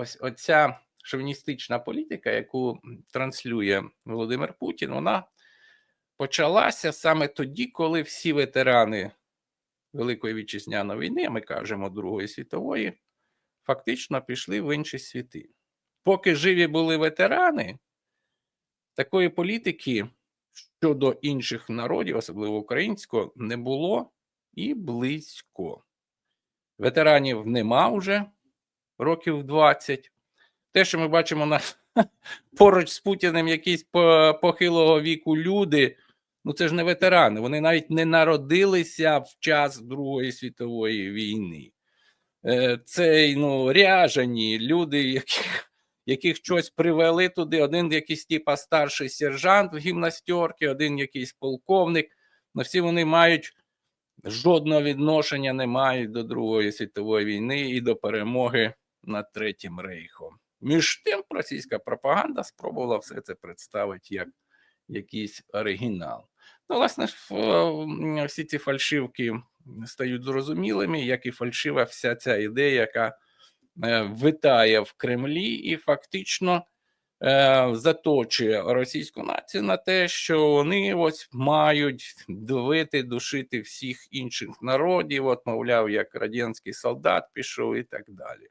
ось оця шовіністична політика, яку транслює Володимир Путін, вона почалася саме тоді, коли всі ветерани Великої вітчизняної війни, ми кажемо Другої світової, фактично пішли в інші світи. Поки живі були ветерани, такої політики щодо інших народів, особливо українського, не було і близько. Ветеранів нема вже років 20. Те, що ми бачимо на поруч з Путіним якісь похилого віку люди, ну це ж не ветерани, вони навіть не народилися в час Другої світової війни. Е, Це ну, ряжані люди, яких, яких щось привели туди. Один якийсь типа старший сержант в гімнастерці, один якийсь полковник. Ну, всі вони мають жодного відношення не мають до Другої світової війни і до перемоги над Третім Рейхом. Між тим, російська пропаганда спробувала все це представити як якийсь оригінал. Ну, власне, всі ці фальшивки стають зрозумілими, як і фальшива вся ця ідея, яка е, витає в Кремлі і фактично е, заточує російську націю на те, що вони ось мають давити, душити всіх інших народів, от, мовляв, як радянський солдат пішов і так далі.